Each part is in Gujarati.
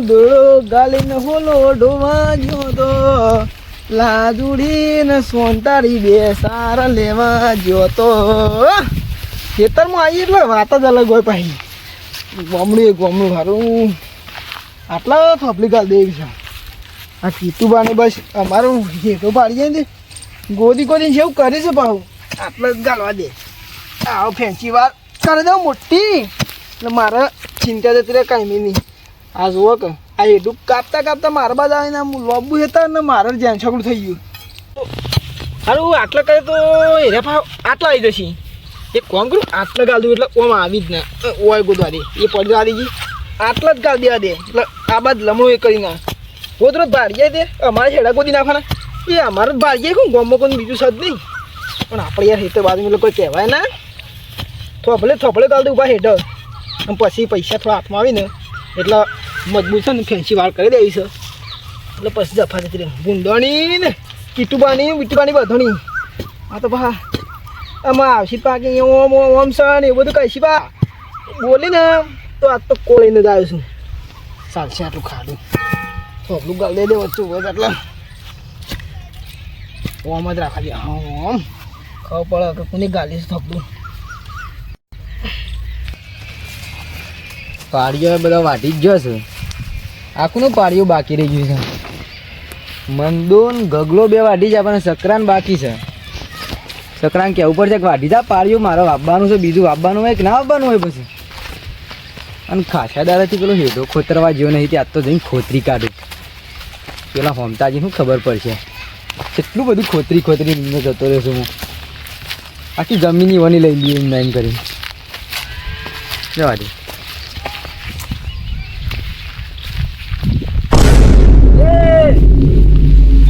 દોડો ગાલીને હોલો ડોવા ગયો તો લાજુડીને સોનતારી બે સારા લેવા ગયો તો ખેતરમાં આવી એટલે વાત જ અલગ હોય પાછી ગોમડું ગોમડું સારું આટલા થોપલી ગાલ દેવી છે. આ કીતુબાને બસ અમારું ઘેટો પાડી જાય ને ગોદી ગોદી જેવું કરે છે ભાવ આટલા જ ગાલવા દે. આવો ફેન્સી વાત. કરી દઉં મોટી. એટલે મારે ચિંતા જતી રહે કાંઈ નહીં. આ જુઓ કે, આ એટલું કાપતા કાપતા મારા બાદ આવીને આમ લોબુ હતા ને મારે જ્યાં છોકરું થઈ ગયું. સારું આટલા કરે તો હેરે ભાવ આટલા આવી જશે. એક કોમ કરું, આટલા ગાલ દઉં એટલે ઓમ આવી જ ના. ઓય ગોદવા દે એ પડી આવી ગઈ. આટલા જ ગાલ દેવા દે. એટલે આ બાદ લમણું એ કરી ના ગોદરો ભારીએ તે. અમારે છેડા ગોદી નાખવાના. એ અમારે જ ભારીએ કહું ગોમમાં કોઈ બીજું સદ નહીં. પણ આપણે યાર હેઠળ બાજુ લોકો કહેવાય ના. થોપડે થોપડે ગાલ દઉં ઊભા હેઠળ. પછી પૈસા થોડા હાથમાં આવીને. એટલે મજબૂત છે ને, ફેન્સી વાળ કરી દેવી છે. એટલે પછી જફા જતી રહે ગુંદોણી ને, કીટુબાની બીટુબાની બધોની આ તો ભા, આમાં આવશી પા કે ઓમ ઓમ ઓમ ને, એવું બધું કહીશી પા બોલી ને તો આજ તો કોળીને જ આવ્યું છું. ચાલશે આટલું ખાડું. થોડું ગાલ દે દે વચ્ચે ઊભો એટલે. ઓમ જ રાખવા દે. હા, ઓમ. ખબર પડે કે કોની ગાલી છે થોડું પાડીઓ બધા વાટી જ જશે આખું પાડ્યું બાકી રહી ગયું છે. મંદો ઘગલો બે વાઢી છે પણ સકરાન બાકી છે. સકરાન કેવું પડશે કે વાટી જા પાડ્યું મારે વાપવાનું છે, બીજું વાપવાનું હોય કે ના વાપવાનું હોય પછી? અને ખાસા દાદાથી પેલો હેડો ખોતરવા જેવો નહીં, ત્યાં તો જઈને ખોતરી કાઢું. પેલા હોમતાજી શું ખબર પડશે? કેટલું બધું ખોતરી ખોતરી જતો રહેશું હું. આખી જમીનની વની લઈ લઈએ એમ નાઈમ કરીને. જવા દે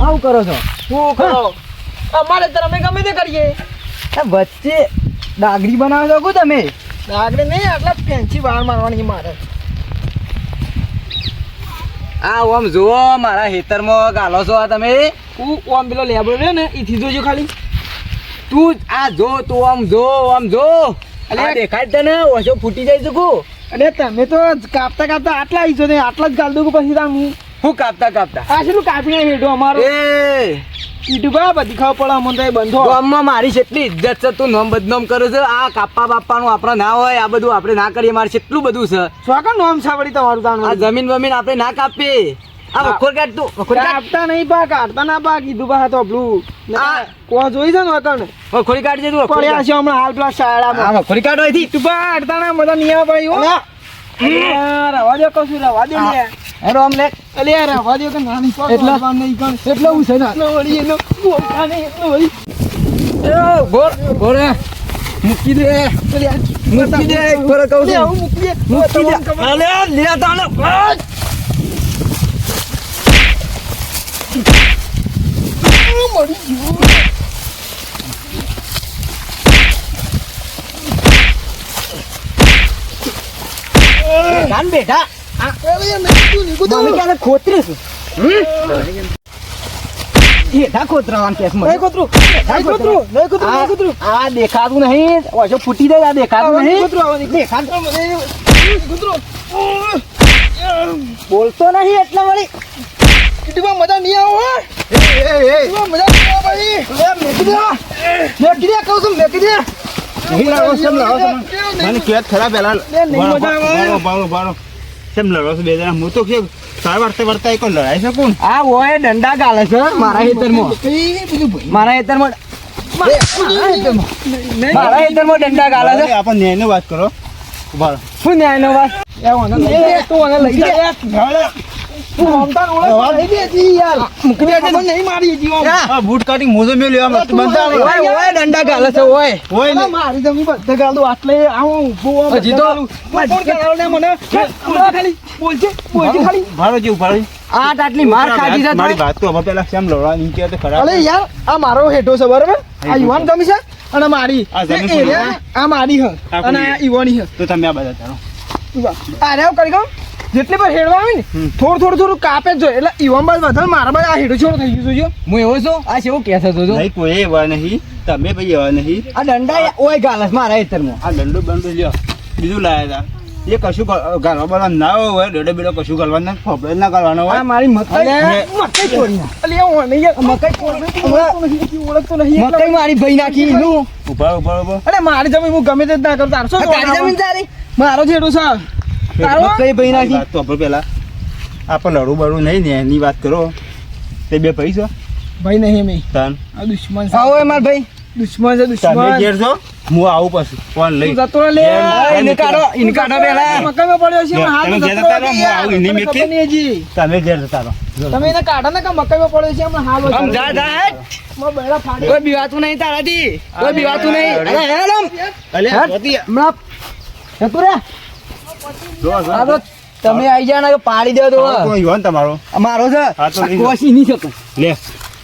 આવું કરો છો? શું કરો? અમારે તો અમે ગમે તે કરીએ. વચ્ચે ડાગરી બનાવો છો કો તમે. ડાગરી નહીં આટલા ફેન્સી વાળ મારવાની મારે. આ ઓમ જુઓ મારા હેતરમાં ગાલો છો આ તમે. હું ઓમ પેલો લેબડો રહ્યો ને એથી જોજો ખાલી. તું આ જો તું આમ જો આમ જો. અલે. દેખાય તને ઓછો ફૂટી જાય છે અને તમે તો કાપતા કાપતા આટલા આવી છો ને આટલા જ ગાલ દઉં પછી તાર હું કાપતા કાપતા? આ શું કાપીને હેડો અમારો? એ! કીધું બા બધી ખબર પડે અમને તો એ બંધો. ગામમાં મારી જેટલી ઇજ્જત છે તું નોમ બદનામ કરો છે આ કાપા બાપાનું આપણે ના હોય આ બધું આપણે ના કરીએ મારે કેટલું બધું છે. સ્વાગત નામ સાંભળી તમારું આ તાણ જમીન વમીન આપણે ના કાપીએ. આ. વખોર કાઢ તું વખોર કાપતા નહીં બા કાઢતા ના બા કીધું બા તો બ્લુ આ. કોણ જોઈ છે ને વખોર વખોરી કાઢજે તું પડ્યા છે હમણાં હાલ પેલા શાળામાં. આ વખોરી કાઢો અહીંથી. તું બા કાઢતા ના બધા નિયા પડી હો. અલ્યા, રવા દો કશું રવા દો લે. હેરો આમ લે. અલ્યા રવા દો કે નાની એટલા? નહીં કણ એટલો હું છે ને? એટલો વળી એનો બોલતા નહીં એટલો વળી. એ ગોળ ગોળ. મૂકી દે. અલ્યા, મૂકી દે કહું છું. હું મૂકી દે. મૂકી દે. અલે લે તાને મરી ગયું. બેઠા આ, અલ્યા, નહીં તું નીકળું તો. મને ક્યારે ખોતરી છું હેઠા ખોતરાવાન કેસ મને નહીં કૂતરું, નહીં કૂતરું, નહીં કૂતરું, નહીં કૂતરું. આ આ દેખાતું નહીં ઓછો ફૂટી જાય આ દેખાતું આવા નહીં નહીં કૂતરું, આવા નહીં દેખાતું નહીં કૂતરું. બોલતો નહીં એટલે વળી કીધું મજા નહીં આવો હો. કીધું મજા નહીં આવો ભાઈ. મેકી દે મેકી દે કહું છું મેકી દે નહીં લાવો કેમ મને કહેત ખરા પેલા કેમ લડો છો બે જણા? હું તો કે તાર વર્તે વાર્તા એક લડાઈ શકું? આ ઓય દંડા ગાલે છે મારા હેતરમાં કઈ બધું ભાઈ. મારા હેતરમાં મારા હેતરમાં નહીં, મારા હેતરમાં દંડા ગાલે છે. આપણે ન્યાયનો વાત કરો. ઊભા શું ન્યાયનો વાત? એ ઓને લઈ લે, તું ઓને લઈ લે. મારી હેઠો છે બરોબર? આ યુવાન જમી છે? અને મારી. આ મારી હ. અને આ યુવાની હ. તો તમે આ બધા અરે કરી કહું જેટલી પર હેડવા આવે ને થોડું થોડું થોડું કાપે જ એટલે ઈવાન બાદ વધારે મારા બાદ આ હેડો છોડો થઈ ગયું જોજો હું એવો છું આ કેવું કે છે જોજો નહીં કોઈ એવા નહીં. તમે ભાઈ એવા નહીં. આ દંડા ઓય ગાલસ છે મારા હેતરમાં આ દંડો બંડો લ્યો બીજું લાયા હતા એ કશું ગાલવા ગાળવા ના હોય ડોડે બેડો કશું ગાલવા ના ફોપડે ના ગાલવાનો હોય. મારી મકાઈ મકાઈ ચોરી અલે હું નહીં મકાઈ ચોરી ઓળખતો નહીં ઓળખતો નહીં મકાઈ મારી ભાઈ નાખી નું ઊભા ઊભા ઊભા. અરે મારી જમીન હું ગમે તે ના કરું તારસો તારી જમીન તારી. મારો જેડું છે તારો મકાઈ ભાઈ નાખી. તો આપણે પેલા. આપણે લડું બડું નહીં ને એની વાત કરો. તે બે ભાઈ છો? ભાઈ નહીં મેં તન. આ દુશ્મન છે. આવો એ માર ભાઈ. દુશ્મન છે તમે ઘેર છો? હું આવું પછી. ફોન લઈ. તું જતો લે. ઇન કાઢો ઇન કાઢો પેલા. મકાઈમાં પડ્યો છે હા હાથ તમે ઘેર જતા રહો, હું આવું ઇની મેકી. નહીં તમે ઘેર જતા રહો. તમે એને કાઢો ને કે મકાઈમાં પડ્યો છે હમણાં હાલ આમ જા જા હેટ. માં બૈરા ફાડી. કોઈ બીવાતું નહીં તારાથી. કોઈ બીવાતું નહીં. અરે હેલમ અલે. હમણાં જતું રે. જો. આ તમે આઈ જાવ ને પાડી દો તો. આ યુવાન તમારો. મારો છે. આ. કોશી નહીં શકે લે.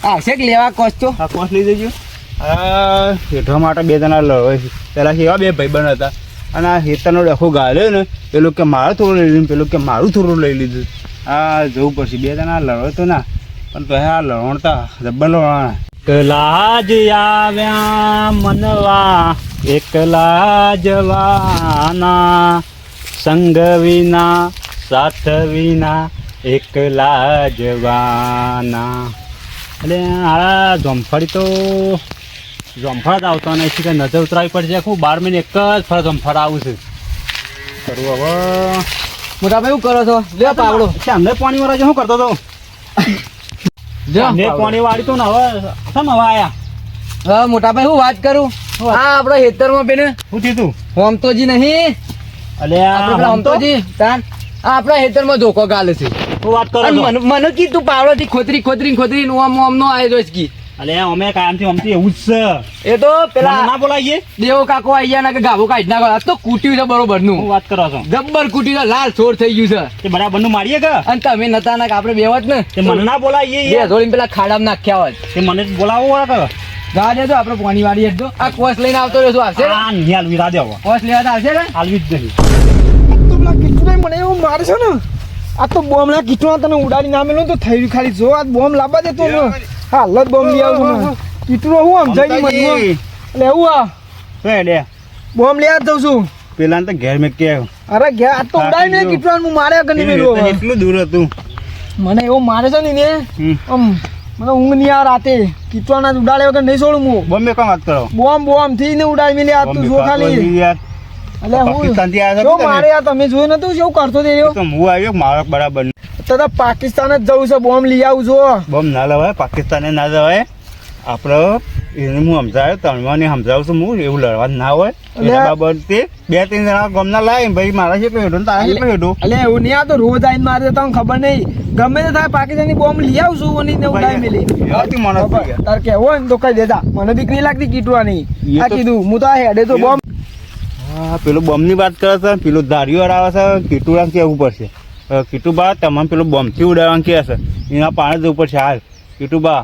આવશે કે લેવા કોશ છો? આ કોશ લઈ જજો. આ હેઠવા માટે બે જણા લડે પેલા એવા બે ભાઈબંધ હતા. અને આ હેતાનો ડખો ગાળ્યો ને પેલું કે મારું થોડું લઈ લીધું પેલું કે મારું થોડું લઈ લીધું. આ જવું પડશે. બે જણા લડો તો ના. પણ તો આ લડવણતા જબ્બર લડવાના. એકલા જ આવ્યા મનવા એકલા જવાના સંગ વિના સાથ વિના એકલા જવાના એટલે આ જોમફળી તો જોમફળ જ આવતો નહીં કે નજર ઉતરાવી પડશે. આખું બાર મહિને એક જ ફળ જોમફળ આવું છે. કરવું હવે. મોટા ભાઈ શું કરો છો? લે પાવડો. અમને પાણી વાળા શું કરતો હતો? લ્યો પાણી વાળી તો ને હવે શમ હવે આયા? હવે મોટા ભાઈ હું વાત કરું? હા આપડે હેતરમાં બેને શું થયું તું? જી નહીં. આપણે પેલા હોમતોજી તાન આપણા હેતરમાં ધોકો ગાલે છે. વાત કરો મને કીધું કી તું પાવડો થી ખોતરી ખોતરી ખોતરી આમ આમ નો આયો છે કી અલે અમે કાયમથી અમથી એવું જ છે. એ તો પેલા ના બોલાવીએ? દેવો કાકો આઈ ગયા ને કે ગાભો કાઢ ના આ તો કૂટ્યું છે બરોબરનું વાત કરો છો. ગબ્બર કૂટ્યું છે લાલ છોડ થઈ ગયું છે. તે બરાબરનું મારીએ કે? અને તમે નતા ના કે આપણે બેવત ને? તે મને ના બોલાવીએ એ. જોડીને પેલા ખાડામાં નાખ્યા હોત તે મને બોલાવો વાળા કે? જા દેજો આપણે પોણી વાળી હેઠ આ કોસ લઈને આવતો રહ્યો શું આવશે આ નહીં વિરા દેવો. કોસ લેવા તો આવશે ને? હાલવી જ નહીં. તો મને એવું મારે છે ને? આ તો બોમ્બ ના કીટુના તને ઉડાડી નામેલું તો થઈ ખાલી. જો આ બોમ્બ લાવવા દેતો ને. હા લત બોમ્બ લઈ આવું કીટરો હું આમ નહીં મનમાં એટલે એવું આ. તો હેડે બોમ્બ લઈ જ છું. પેલા તો ઘેર મેં કે અરે ઘેર આ તો ઉડાડી ને કીટુને હું મારે કને મેલો એટલું દૂર હતું. મને એવું મારે છે ને ને આમ મને ઊંઘ નહીં આ રાતે. કીટવાના ઉડાડે વગર નહીં છોડું હું. બોમ્બે કામ વાત કરો? બોમ્બ બોમ્બથી ને ઉડાડી મેલી આ તું જો ખાલી. એટલે હું જો મારે આ તમે જોયું નતું કેવું કરતો તે તો હું આવ્યો મારો બરાબર તો પાકિસ્તાન જ જવું છે બોમ્બ લઈ આવું જો બોમ્બ ના લવાય પાકિસ્તાને ના જવાય આપણે એને હું સમજાવ્યો તણવાને સમજાવું છું હું એવું લડવા ના હોય. એના બાબતે બે ત્રણ જણા ગમના લાય ભાઈ મારા છે ને તારા છે હેઠું એટલે એવું નહીં આ તો રોજ આવીને મારે તમને ખબર નહીં. ગમે તે થાય પાકિસ્તાની બોમ્બ લઈ આવશું અને એને ઉડાઈ મેલી. એવાથી મને. તાર કેવું ને તો કઈ દેતા. મને બીક નહીં લાગતી કીટવાની આ કીધું હું તો આ હેડે તો બોમ્બ હા પેલું બોમ્બની વાત કરે છે પેલું ધારીઓ આવે છે કીટુડા કેવું પડશે. કીટુબા તમામ પેલું બોમ્બથી ઉડાવવાનું કહે છે. એના પાણી જવું પડશે. હાલ કીટુબા.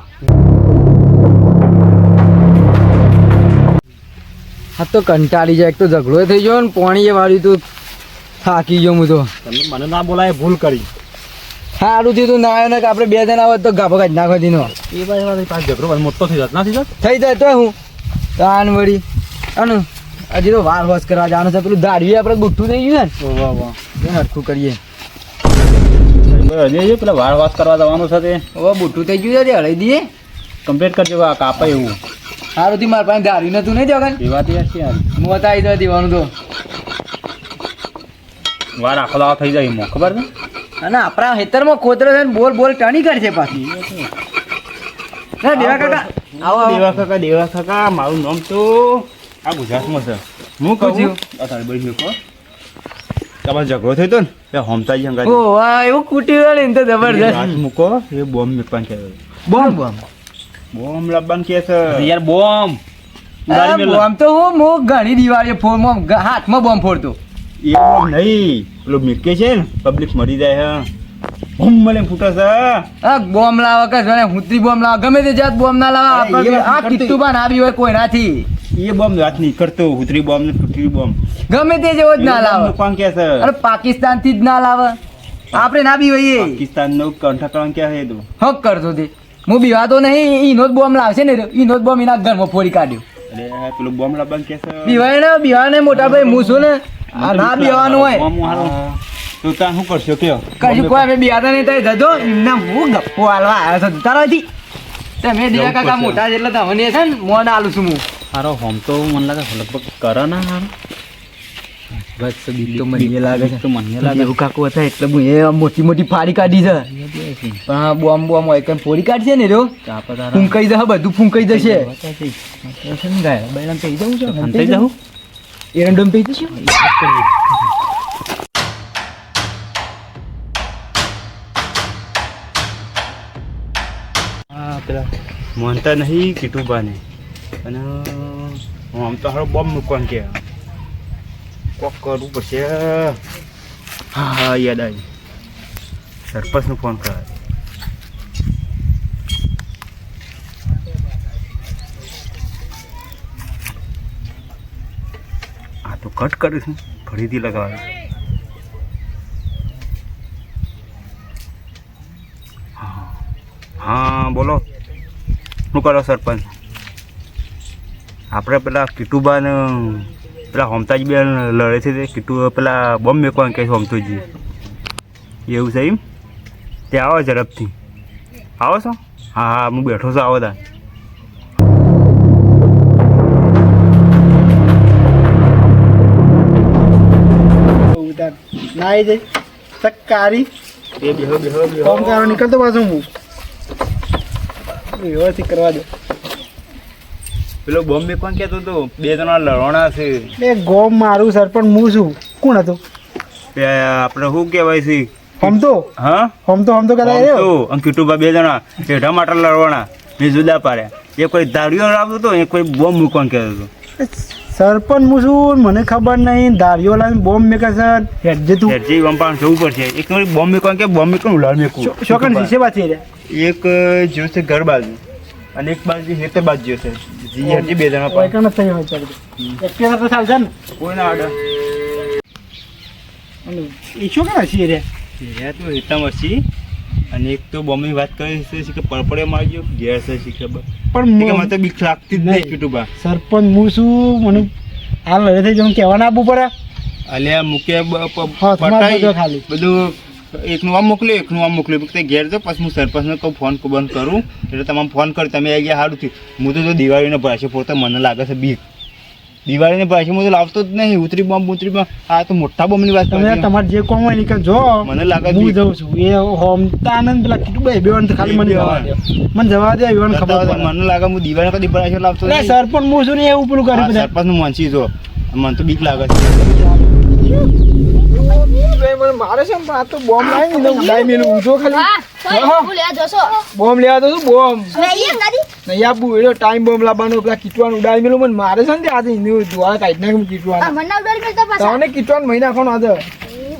હા તો કંટાળી જાય. એક તો ઝઘડો થઈ ગયો ને પોણી એ વાળી તો થાકી ગયો હું તો. તમે મને ના બોલાય ભૂલ કરી. સારું થયું તું ના આવ્યો ને કે આપણે બે જણા આવે તો ગાભો કાઢી નાખો દીનો એ ભાઈ પાછો ઝઘડો મોટો થઈ જતો. નથી જતો? થઈ જાય તો હું. તાન વળી. અને હજી તો વાર હોશ કરવા જવાનું છે. પેલું દાઢી આપણે ગુઠ્ઠું થઈ ગયું ને. વાહ વાહ હરખું કરીએ. હજી પેલા વાળ વાસ કરવા જવાનું છે તે. હવે બુઠ્ઠું થઈ ગયું છે હળી દઈએ. કમ્પ્લીટ કરજો આ કાપા એવું. સારું થી મારા પાસે દાઢી નતું નહીં જગન એ વાત યાર છે મોત આવી જવા દેવાનું તો. વાર આખો દાવા થઈ જાય એમાં ખબર છે? અને આપણા ખેતરમાં ખોતરો છે ને બોલ બોલ ટણી કરશે પાછી. ના દેવા કાકા. આવો દેવા કાકા દેવા કાકા મારું નામ તો આ ગુજરાતમાં છે. હું કહું? તારી બહેન કહો તમારો ઝઘડો થયો તો ને? હોમતાજી ઓ હંગાજી વાહ એવું કૂટી વાળી ને તો વાત જબરદસ્ત મૂકો એ બોમ્બ મેકવાનું. બોમ બોમ બોમ્બ? લાવવાનું કહે છે? યાર બોમ્બ. તો હું મો ઘણી દિવાળી ફોન હાથમાં બોમ્બ ફોડતો. એ બોમ્બ નહીં. પેલો મીકે છે ને પબ્લિક મરી જાય હે. બોમ્બ મને ફૂટે છે આ બોમ્બ લાવા કે જોને હુતરી બોમ્બ લાવા ગમે તે જાત બોમ્બ ના લાવા આ. કિટ્ટુ પણ આવી હોય કોઈ નાથી એ બોમ્બ વાત નહીં કરતો હુતરી બોમ્બ ને ફૂટરી બોમ્બ. ગમે તે જેવો જ ના લાવે. કોણ છે? અરે પાકિસ્તાનથી જ ના લાવે. આપણે ના બી હોઈએ. પાકિસ્તાન નો કંઠા ક્યાં છે તો? હક કરતો તે. હું બીવાતો નહીં ઈનો જ બોમ્બ લાવશે ને ઈનો જ બોમ્બ એના ઘરમાં ફોડી કાઢ્યો. અરે પેલું બોમ્બ લાવવાનું કહે છે? બીવાય ને બીવાય ને મોટા ભાઈ હું છું ને આ ના બેવાનું હોય. તો તાર શું કરશો કયો? કશું કોઈ અમે બિયાતા નહીં થાય જજો. એમના હું ગપ્પો હાલવા આવ્યો છો. તારો હતી તમે દેવા કાકા. મોટા જેટલા તમને છે ને મોન આલું છું હું. હારો હોમ તો મને લાગે લગભગ કરે ના હારો. બસ બીજો તો મને લાગે છે. તો મને લાગે એવું કાકુ હતા એટલે હું એ મોટી મોટી ફાડી કાઢી છે. પણ આ બોમ બોમ્બ હોય કે ફોડી કાઢશે ને રો? ફૂંકાઈ જશે બધું ફૂંકાઈ જશે. થઈ જવું છે થઈ જાઉં? એરંડમ થઈ જશે? પેલા. માનતા નહીં કીટુબાને. અને, હું આમ તો હારો બોમ્બ મૂકવાનું કે. કોક કરવું પડશે. હા હા, યાદ આવી. સરપંચનો ફોન કરાય. આ તો કટ કરીશું ફરીથી લગાવે. હા, બોલો. શું કરો સરપંચ? આપણે પેલા કીટુબાને પેલા હોમતાજી બેન લડે છે તે. કીટુ પેલા બોમ્બ મેકવાનું કહે છે હોમતુજી. એવું છે એમ? તે આવો ઝડપથી. આવો છો? હા હા હું બેઠો છું આવો તા નાઈ જઈ ચક્કારી એ બેહો બેહો ફોન કરો નીકળતો પાછો હું. વ્યવસ્થિત કરવા દે. પેલો બોમ્બે કોણ કહેતો હતો? બે જણા લડોણા છે. એ ગોમ મારું સરપંચ હું છું. કોણ હતું? આપણે શું કહેવાય છે? હમ તો હા? હમ તો હમ તો કદાચ તો અને બે જણા એ માટે લડવાના મેં જુદા પાડ્યા. એ કોઈ દારૂઓ લાવતો હતો એ કોઈ બોમ્બ મૂકવાનું કહેતો હતો. સરપંચ હું છું મને ખબર નહીં. ધારીઓ લાવીને બોમ્બ મેકે સર હેડજે તું. હેડજે વંપાણ જવું પડશે. એક બોમ્બ મૂકવાનું કે બોમ્બ મૂકવાનું ઉલાડ મૂકવું. શોકન પાછી રે? એક જોશે ઘર બાજુ. અને એક બાજુ હેતે બાજુ છે જી બે જણા કોઈ પણ. કણ જ થઈ હોય ચાલ એક્ટિવા તો ચાલ જન કોઈ ના આડે અને એ શું કરે છે રે રે તો હેતા મસી અને એક તો બોમ્બની વાત કરી છે કે પડપડે મારજો ગેર છે શી ખબર પણ મને તો બીક લાગતી જ નહીં. કીટુબા સરપંચ હું શું મને હાલ હવે થઈ જમ કેવા ના આપવું પડે. અલ્યા મૂકે પટાઈ. ખાલી. બધું એકનું આમ મોકલ્યું એકનું આમ મોકલ્યું. તે ઘેર જો પછી હું સરપંચને કહું ફોન બંધ કરું. એટલે તમામ ફોન કર તમે આવી ગયા સારું થયું હું તો જો દિવાળીને ભાષે પોતે મને લાગે છે બીક. દિવાળીને ભાષે હું તો લાવતો જ નહીં. ઉતરી બોમ્બ ઉતરી બોમ્બ આ તો મોટા બોમ્બની વાત તમે તમારે જે કોમ હોય નીકળ જો મને લાગે હું છે જઉં છું. એ હોમતા આનંદ પેલા કીધું બે બેવાન તો ખાલી મને જવા દે. મને જવા દે એવાનું ખબર મને લાગે હું દિવાળી કદી ભાષે લાવતો. સરપંચ હું છું ને એવું પેલું કરે સરપંચનું સરપંચનું જો. મને તો બીક લાગે છે. મને મારે છે પણ આ તો બોમ્બ લાવી ને ઉડાઈ મેલું ખાલી. બોમ્બ લેવા તો શું બોમ્બ? નહીં આપવું એનો ટાઈમ બોમ્બ લાવવાનો પેલા કીટવાનું ઉડાઈ મેલું મને મારે છે ને તે આજે એનું ધોળા કાઢી નાખું કીટવાનું. તમને કીટવાનું મહી નાખવાનો આજે.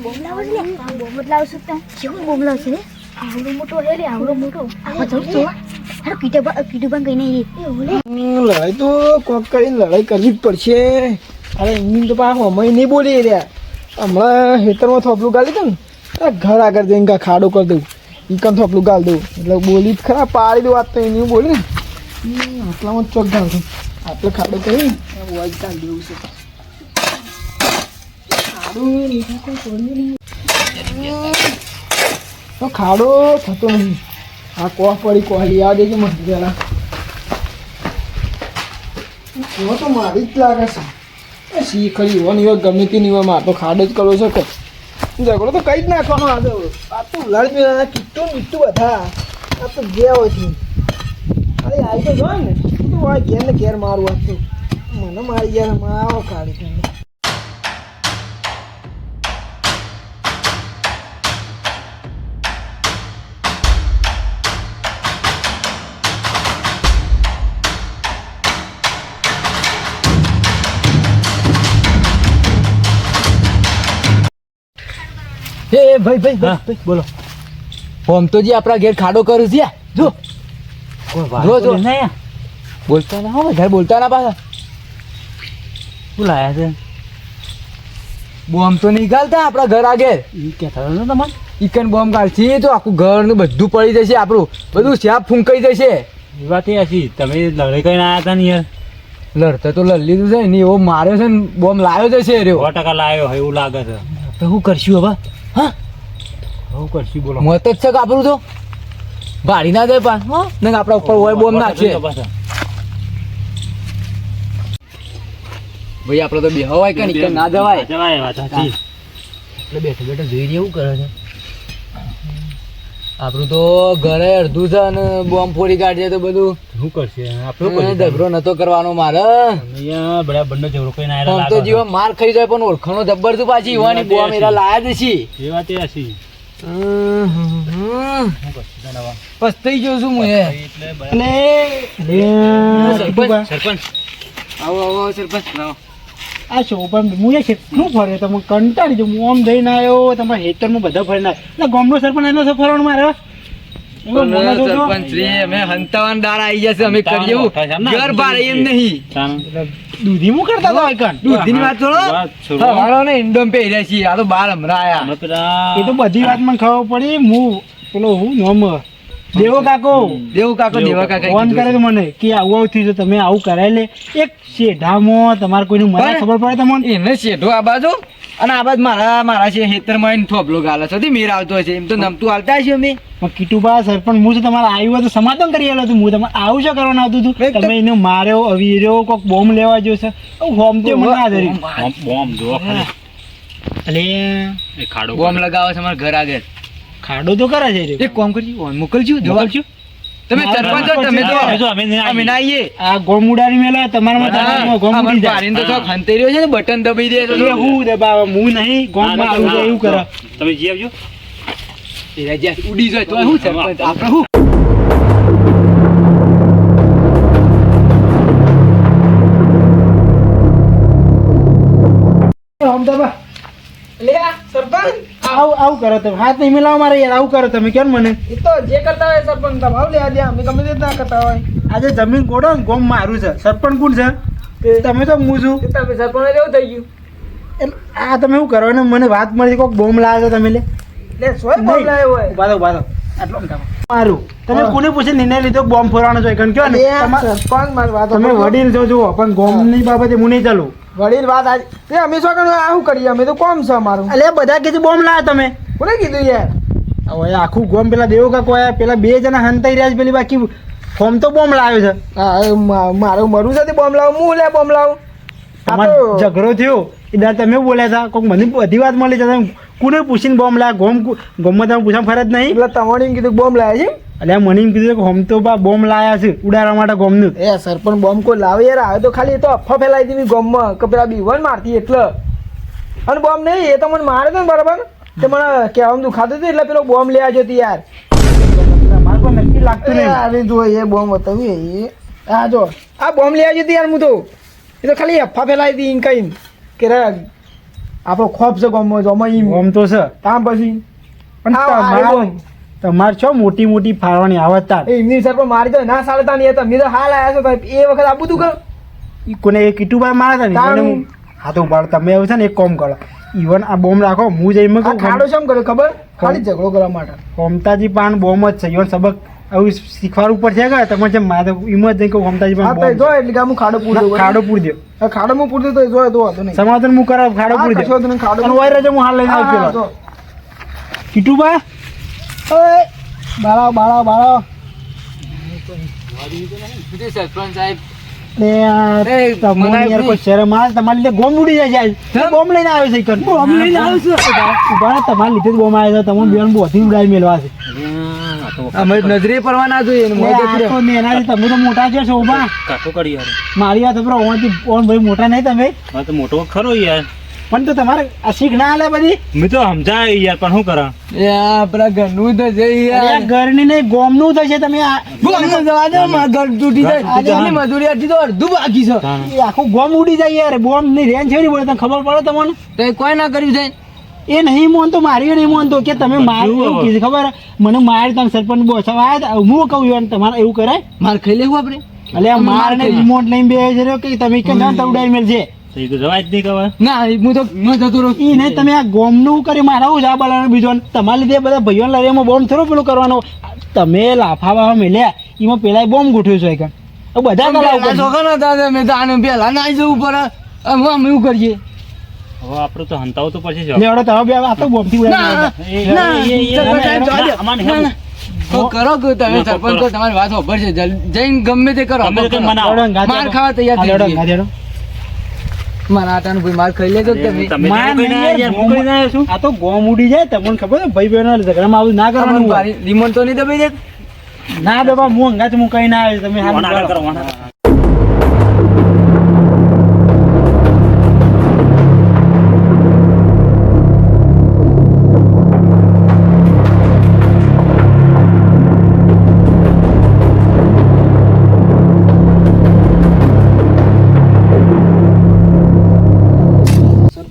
બોમ્બ લાવો છે ને? આ બોમ્બ જ લાવશો તો કેવું બોમ્બ લાવશે રે? આવડો મોટો હે રે આવડો મોટો. આમાં જવું. તો હારું કીટો કીટુ પણ કઈ નહીં લડાઈ તો કોક કરીને લડાઈ કરવી જ પડશે. અરે એમની તો પાછા અમે નહીં બોલી રહ્યા. હમણાં ખેતરમાં થોપલું ગાળી દઉં ને ઘર આગળ જઈને કાં ખાડો કરી દઉં. ઈ થોપલું ગાળી દઉં. એટલે બોલી જ ખરા પાડી દઉં વાત તો એની બોલી ને આટલામાં ચોક ગાળ દઉં આટલો ખાડો કરી વાજ દેવું છે. તો ખાડો થતો નહીં. આ કોહ પડી કોહલી યાદ છે મને પેલા એવો તો મારી જ લાગે છે. એ ખરી એવો ને ગમે તે નહીં હોય તો ખાડો જ કરવો છે કે. ઝઘડો તો કઈ જ નાખવાનો આ તો આ તો ઉલાડ મેળા કીટું મીઠું બધા. આ તો ગયા હોય છે અરે આવી તો જો ને. તું હોય ઘેર ને ઘેર મારું આ તો. મને મારી ગયા મારો કાઢી એ ભાઈ ભાઈ ભાઈ બોલો. ઓમ તો જી આપણા ઘેર ખાડો કરું છે જો. જો જો. બોલતા ના હોય વધારે બોલતા ના પાછા. શું લાયા છે? બોમ્બ તો નહીં ગાલતા આપણા ઘર આગળ. એ થયો તમારે? ઇકન બોમ્બ ગાલશે તો આખું ઘર ને બધું પડી જશે આપણું. બધું શાપ ફૂંકાઈ જશે. એ વાત એ હશે તમે લડાઈ કરીને આવ્યા હતા ને યાર. લડતા તો લડી લીધું છે ને એવો માર્યો છે ને બોમ્બ લાવ્યો છે રહ્યો. સો ટકા લાવ્યો હોય એવું લાગે છે. તો શું કરશું હવે? હા? શું કરશું બોલો? મોત જ છે કાપડું તો? ભાડી ના દે પા હો? ને આપણા ઉપર હોય બોમ્બ નાખશે. ભાઈ આપણે તો બે હવાય કે ના જવાય? જવાય વાત સાચી. એટલે બેઠો બેઠો જોઈ એવું કરે છે. આપણું તો ઘરે અડધું છે અને બોમ્બ ફોડી કાઢીએ તો બધું. શું કરશે? આપણું ઝઘડો નતો કરવાનો મારે અહીંયા બધા બંને ઝઘડો કઈ આમ તો લાગે માર ખાઈ જાય પણ ઓળખાણો જબ્બર તું પાછી. યુવાની બોમ્બ એરા લાયા જ છે. એ વાત એ હવે? પસ્તાઈ ગયો છું હું એટલે સરપંચ. સરપંચ આવો આવો સરપંચ. લાવો. આ શોભા હું એ કેટલું ફરે? તમે કંટાળી જો હું આમ જઈને આવ્યો તમારા હેતરમાં બધા ફરીને આવ્યો. એટલે ગામનો સરપંચ એનો છે ફરવાનું મારે બધી વાત મને ખબર પડી. હું પેલો હું નોમ દેવો કાકો દેવો કાકો દેવા કાકા ફોન કરે તો મને કે આવું આવું થયું છે તમે આવું કરાય લે એક શેઢામાં તમારે કોઈનું મને પણ- ખબર પડે તમને એને શેઢો આ બાજુ અને આ બાજુ મારા મારા છે ખેતરમાં એને થોભલો ગાલે છે મેર આવતો હશે એમ તો નમતું હાલતા છે અમે પણ કીટુબા સરપંચ હું છે તમારે આવ્યું હતું તો સમાધાન કરી આવેલો હતું હું તમારે આવું શું કરવાનું આવતું હતું તમે એને માર્યો અવીર્યો કોઈક બોમ્બ લેવા જો છે હોમ તો મને ના ધરી બોમ્બ. એટલે એ ખાડો બોમ્બ લગાવે છે મારા ઘર આગળ ખાડો તો કરે છે રે. એક કામ કરજો ઓન મોકલજો મોકલજો. તમે સરપંચ છો, તમે તો અમે જો અમે નહીં અમે ના આઈએ આ ગોમુડાની મેલા તમારામાં હા, તમારામાં ગોમ ઉડી જાય. પાડીને તો ખંતે રહ્યો છે ને બટન દબાઈ દે તો. હું દબાવે હું નહીં ગોમમાં આવું એવું કરે. તમે જી આવજો. એ રાજા ઉડી જાય તો હું સરપંચ આપણે હું અમદાવાદ. દબા લે સરપંચ. આવું આવું કરો તમે. હાથ નહીં મિલાવો મારે યાર આવું કરો તમે. કેમ મને? એ તો જે કરતા હોય સરપંચ દબાવ લે આજે અમે ગમે તે ના કરતા હોય. આજે જમીન કોડો ને ગોમ મારું છે. સરપંચ કોણ છે? તમે તો હું છું. તમે સરપંચ એવું થઈ ગયું. એટલે આ તમે એવું કરો? ને મને વાત મળી કોઈક બોમ્બ લાવ્યો છે તમે લે. લે સોય નહીં. લાવ્યો હોય. ઊભા થો. આટલો મારું. તમે કોને પૂછી? નિર્ણય લીધો બોમ્બ ફોરવાનો છે કણ કયો ને તમા- સરપંચ મારી વાત તમે વડીલ જો જુઓ. પણ ગોમની બાબતે હું નહીં ચાલું. વડીલ વાત આજ તે અમે શું કરું આ શું કરીએ? અમે તો કોમ છે અમારું. એટલે બધા કીધું બોમ્બ લાવ્યા તમે. કોને કીધું યાર? હવે આખું ગોમ પેલા દેવો કાકો આયા પેલા બે જણા હંતાઈ રહ્યા છે પેલી બાકી ફોર્મ તો બોમ્બ લાવ્યો છે. હા મારું મરું છે તે બોમ્બ લાવું હું લે બોમ્બ લાવું? ઝઘડો થયો. એ દર તમે બોલ્યા હતા કોઈક મને બધી વાત મળી છે કોને પૂછીને બોમ્બ લાવ્યા ગોમ ગોમમાં તમે પૂછવા ફરજ નહીં? એટલે તમારે એમ કીધું બોમ્બ લાવ્યા છે એટલે મને એમ કીધું કે હોમ તો બા બોમ્બ લાયા છે ઉડાડવા માટે ગોમનું. એ સરપંચ બોમ્બ કોઈ લાવે યાર આવે તો ખાલી એ તો અફવા ફેલાઈ દીધી ગોમમાં કે પેલા બીવન મારતી એટલે. અને બોમ્બ નહીં એ તો મને મારે તો ને બરાબર. તે મને કહેવામાં દુખાતું હતું એટલે પેલો બોમ્બ લેવા જતી યાર. નક્કી લાગતું નહીં. અરે જો એ બોમ્બ હતો એ. આ જો આ બોમ્બ લેવા જતી યાર હું તો. એ તો ખાલી અફવા ફેલાઈ હતી કઈ કે આપણો ખોફ છે ગોમમાં જોમાં હોમ તો છે. તા પછી. પણ તમાર છો મોટી મોટી ફાળવાની આવત તાર એમની સર પણ મારી તો ના સાડતા નહીં તમે તો હાલ આવ્યા છો સાહેબ એ વખત આપું તું કરો. ઈ કોને એ કીટુભાઈ મારા હતા ને હું- તો ઉપાડો તમે એવું છે ને એક કોમ કરો. ઈવન આ બોમ્બ રાખો હું જઈને કહું ખાડો શેમ કર્યો ખબર? ખાલી ઝઘડો કરવા માટે. હોમતાજી પાન બોમ્બ જ છે. ઈવન સબક આવું શીખવાડું ઉપર છે કે તમે જેમ મારે જ નહીં કહું હોમતાજી હા પાન જો એટલે કે હું ખાડો પૂર ના, ખાડો પૂરી દો ખાડો હું પૂરતું તો જો તો હતો નહીં. સમાધાન હું કરાવ ખાડો પૂરી કશો દો વાંધો ખાડો હું હાલ લઈને હા, આવી હા, પેલો. જો. કીટુભા ઓય બાળા બાળા બાળા. સરપંચ સાહેબ? નજરે પડવા ના જોઈએ તમે તો મોટા છો છો ઊભા. કાકો કરી યાર. મારી વાત મોટા નહીં તમે. મોટો ખરો યાર. પણ તો તમારે આ શીખ ના આલે બધી? મેં તો સમજાય યાર પણ શું કરા એ આપણા ઘરનું તો છે યાર. ઘરની નહીં ગોમનું થશે તમે આ ગોળનું જવા દે, ઘર તૂટી જાય. આજે આની મજૂરી આટલી તો અડધું બાકી છે. આખું ગોમ ઉડી જાય યાર બોમ્બની રેન્જ છેડી પડે તમને ખબર પડે તમને? તો એ કોઈ ના કર્યું છે? એ નહીં મોનતો મારી નહીં મોનતો કે તમે મારું એવું કીધું ખબર? મને માર તમે સરપંચ બોસાવા આવ્યા હું કહું યાર તમારે એવું કરાય? માર ખાઈ લેવું આપણે? એટલે મારને માર માર ને રિમોટ લઈને બે છે કે તમે કે ના તવડાઈ તો તો જવાય જ નહીં કહેવાય ના હું તો ન જતો રહું ઈ નહીં તમે આ ગોમનું કરી મારા હું જા બાલાનો બીજો તમારા લીધે બધા ભાઈઓ લડેમાં બોમ્બ થોડો પેલું કરવાનો. તમે લાફા બાફા મેલ્યા એમાં પેલા બોમ્બ ગોઠવ્યો છે એક. બધા પેલા કલાક છોકરા હતા તે તો આને પેલા નાઈ જવું પડે. અમે અમે એવું કરીએ? હવે આપણું તો હંતાવું તો પછી. લેવડો તમે બે આ તો બોમ્બથી કરો કે તમે સરપંચ તમારી વાત ખબર છે જઈને ગમે તે કરો માર ખાવા તૈયાર થઈ લેવડો જઈએ. અંગાત લેવડો. મારા આટાનો કોઈ માર ખાઈ લેજો તમે. તમે માર ના નહીં યાર, યાર, હું કોઈ ના આવ્યો છું. આ તો ગોમ ઉડી જાય તમને ખબર છે? ભાઈ બહેનો ઝઘડામાં આવું ના કરવાનું. રિમોટ તો નહીં દબાઈ દે? ના દબા હું અંગાત મુકાઈ કઈ ના આવે તમે વાના કરો,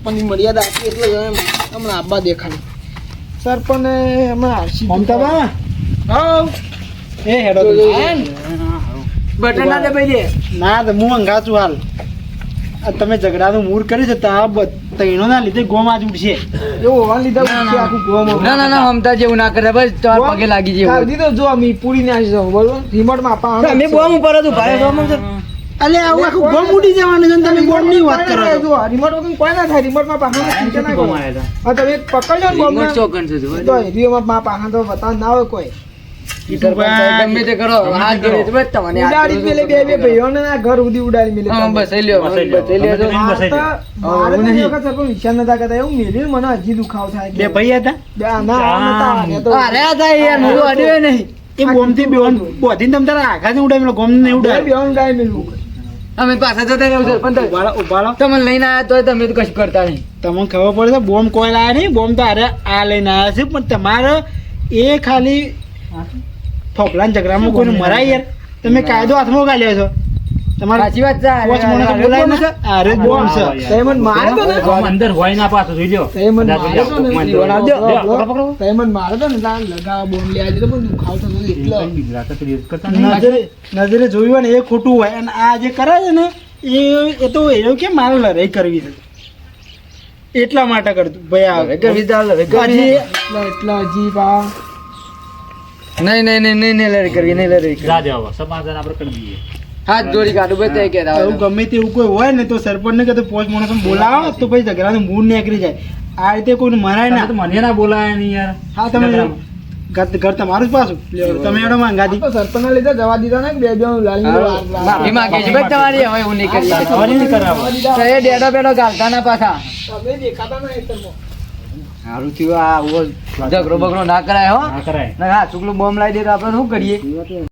સરપંચની મર્યાદા આપી એટલે હમણાં આબા દેખાડે. પણ હમણાં આરસી મમતાબા? હા એ હેડો તમે. બટન ના દે. ભાઈ ના તો હું અંગાચું હાલ. તમે ઝઘડાનું મૂળ કરી છે તો આ બ- તૈણોના લીધે ગોમ આજ ઉઠશે એવું લીધે ઉડશે આખું ગોમ ના ના ના મમતા જેવું ના કરે. બસ તમારા પગે લાગી જેવું. દીધો જો અમે પૂરી ને બરોબર રિમોટમાં આપા અમે ગોમ ઉપર હતું ભાઈ બોમ ઉપર. અલે આવું આખું ગોમ ઉડી જવાનું છે તમે ગોમની વાત કરો છો. રિમોટ વગર કોઈ ના થાય રિમોટમાં પાછા ચિંતા ના કરો હા તમે પકડજો ને ગોમ રિમોટ ચોકન છે જો. તો માં માં પાછા તો બતા ના હોય કોઈ. સરપંચ સાહેબ ગમે તે કરો હાથ જોડે તો બસ તમને હાથ ઉડાડી જ મેલે બે બે ભાઈઓને ના ઘર ઉડી ઉડાડી મેલે હા, બસ એ લ્યો બસ એ બસ એ લ્યો તો. લ્યો. બસ એ લ્યો. મારે તો એ વખત સરપંચ વિચાર નતા કરતા. એવું મેલ્યું મને હજી દુખાવ થાય બે ભાઈ હતા? બે આ ના આ નતા આ તો અરે આ થાય યાર હું અડ્યો નહીં. એ બોમથી બોધીને તમ તારા આઘાથી ઉડાડી ગોમ ને ગાય મેલું. અમે પાછા જતા રહ્યું છે પણ ઉભાડો ઉભાડો તમે લઈને આવ્યા તો તમે તો કશું કરતા નહીં. તમને ખબર પડે છે બોમ્બ કોઈ લાયા નહીં બોમ્બ તો અરે આ લઈને આવ્યા છે પણ તમારે એ ખાલી ફોફલાન ઝઘડામાં કોઈને મરાય યાર. તમે કાયદો હાથમાં ગાલ્યો છો. તમારે સાચી વાત છે પોચ મોણે તો બોલાય ને અરે બોમ્બ છે તે મારે તો ને અંદર હોય ના પાછું જોઈ લ્યો. તે મારે તો ને જોઈ લો. જીવન આપજો. લ્યો, પકડો, પકડો. મારે તો ને ત્યાં લગાવા બોમ્બ લઈ આવી તો પણ દુખાવ થતો એટલો બીજા તો પેલી કરતા નહીં. નજરે નજરે જોયું હોય ને એ ખોટું હોય અને આ જે કરે છે ને એ એ તો એવું કે મારે લડાઈ કરવી છે એટલા માટે કરતું ભાઈ. હજી એટલા હજી નહીં નહીં નહીં નહીં નહીં લડાઈ કરવી નહીં લડાઈ કરવી. સમાધાન આપણે કરી દઈએ. હાથ જોડી કાઢું બસ તે કહેતા હોય. એવું ગમે તે એવું કોઈ હોય ને તો સરપંચ ને કે તો પોચ માણસો બોલાવો તો પછી ઝઘડાનું મૂળ નીકળી જાય. આ રીતે કોઈને મરાય ના. મને ના બોલાય નહીં યાર. હા તમે ઘર ઘર તમારું જ પાછું. તમે એડો માંગાતી સરપંચ ના લીધે જવા દીધા ને બે બે માફી માંગીએ છે ભાઈ તમારી હવે હું નહીં કરીએ. સવારી નહીં કરાવો. તો એ ડેડો બેડો ગાલતા ના પાછા. તમે દેખાતા ના ખેતરમાં. સારું થયું આ ઝઘડો બગડો ના કરાય હો. ના કરાય. ના હા ચૂકલું બોમ્બ લાવી દે તો આપણે શું કરીએ?